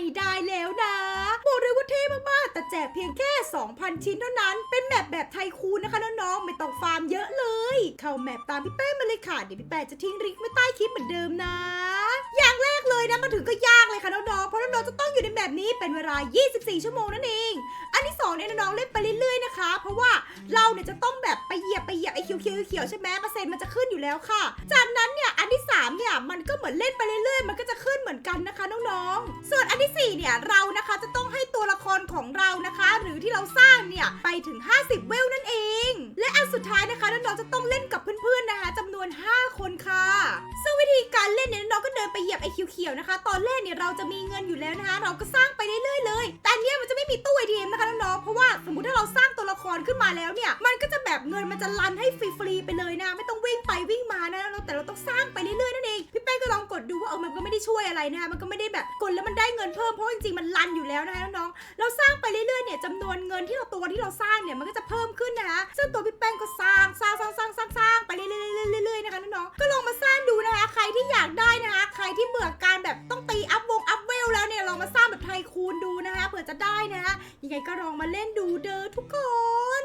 ไม่ได้แล้วนะบอกเลยว่าเท่มากๆ แต่แจกเพียงแค่ 2,000 ชิ้นเท่านั้น เป็นแมปแบบไทยคูนนะคะน้องๆ ไม่ต้องฟาร์มเยอะเลย เข้าแมปตามพี่เป้มาเลยค่ะ เดี๋ยวพี่แป้จะทิ้งลิงก์ไว้ใต้คลิปเหมือนเดิมนะ อย่างแรกเลยนะมาถึงก็ยากเลยค่ะน้องๆ เพราะน้องๆ จะต้องอยู่ในแบบนี้เป็นเวลา 24 ชั่วโมงนั่นเอง อันที่2เนี่ยน้องๆ เล่นไปเรื่อยๆ นะคะ เพราะว่าเราเนี่ยจะต้องแบบ ขียวเขียวใช่ไหมเปอร์เซ็นต์มันจะขึ้นอยู่แล้วค่ะ จากนั้นเนี่ยอันที่สามเนี่ยมันก็เหมือนเล่นไปเรื่อยๆ มันก็จะขึ้นเหมือนกันนะคะน้องๆ ส่วนอันที่สี่เนี่ยเรานะคะจะต้องให้ตัวละครของเรานะคะ หรือที่เราสร้างเนี่ยไปถึง 50 เวลนั่นเอง และอันสุดท้ายนะคะน้องๆจะต้องเล่นกับเพื่อนๆนะคะจำนวน 5 คนค่ะ ซึ่งวิธีการเล่นเนี่ยน้องๆก็เดินไปเหยียบไอ้เขียวๆนะคะ ตอนแรกเนี่ยเราจะมีเงินอยู่แล้วนะคะ เราก็สร้างไปเรื่อยๆเลย แต่เนี้ยมันจะไม่มีตู้ ATM นะคะน้องๆเพราะว่าสมมติถ้าเราสร้าง รขึ้นมาแล้วเนี่ยมันก็จะแบบเงินมันจะรันให้ฟรีๆไปเลยนะ ไม่ต้องวิ่งไปวิ่งมานะเราแต่เราต้องสร้างไปเรื่อยๆนั่นเองพี่แป้งก็ลองกดดูว่าเออมันก็ไม่ได้ช่วยอะไรนะคะมันก็ไม่ได้แบบกดแล้วมันได้เงินเพิ่มเพราะจริงๆมันรันอยู่แล้วนะคะน้องๆเราสร้างไปเรื่อยๆเนี่ยจำนวนเงินที่เราตัวที่เราสร้างเนี่ยมันก็จะเพิ่มขึ้นนะคะซึ่งตัวพี่แป้งก็สร้างสร้างสร้างสร้าง คูณดูนะคะเผื่อจะได้นะฮะยังไงก็ลองมาเล่นดูเด้อทุกคน